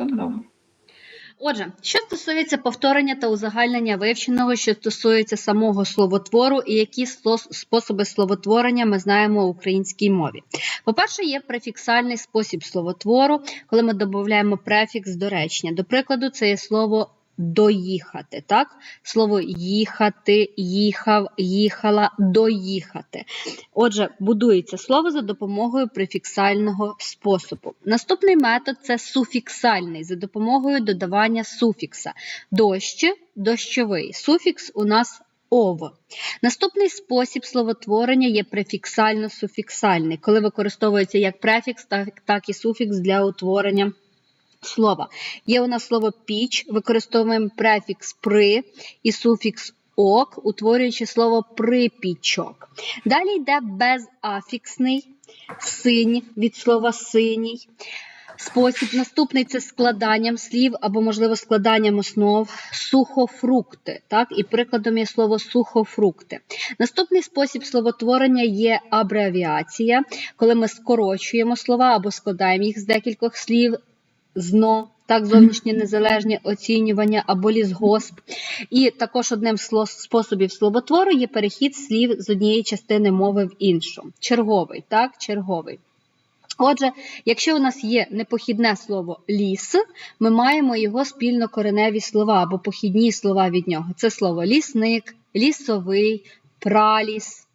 Стандартно. Отже, що стосується повторення та узагальнення вивченого, що стосується самого словотвору, і які способи словотворення ми знаємо у українській мові. По-перше, є префіксальний спосіб словотвору, коли ми додаємо префікс до речення. До прикладу, це є слово доїхати. Так? Слово їхати, їхав, їхала, доїхати. Отже, будується слово за допомогою префіксального способу. Наступний метод це суфіксальний за допомогою додавання суфікса. Дощ, дощовий. Суфікс у нас ов. Наступний спосіб словотворення є префіксально-суфіксальний, коли використовується як префікс, так, так і суфікс для утворення слова. Є у нас слово піч, використовуємо префікс при і суфікс ок, утворюючи слово припічок. Далі йде безафіксний синь від слова синій. Спосіб наступний це складанням слів або, можливо, складанням основ сухофрукти. Так? І прикладом є слово сухофрукти. Наступний спосіб словотворення є абревіація, коли ми скорочуємо слова або складаємо їх з декількох слів ЗНО, так, зовнішнє незалежне оцінювання або лісгосп. І також одним з способів словотвору є перехід слів з однієї частини мови в іншу. Черговий, так, черговий. Отже, якщо у нас є непохідне слово ліс, ми маємо його спільнокореневі слова або похідні слова від нього. Це слово лісник, лісовий, праліс,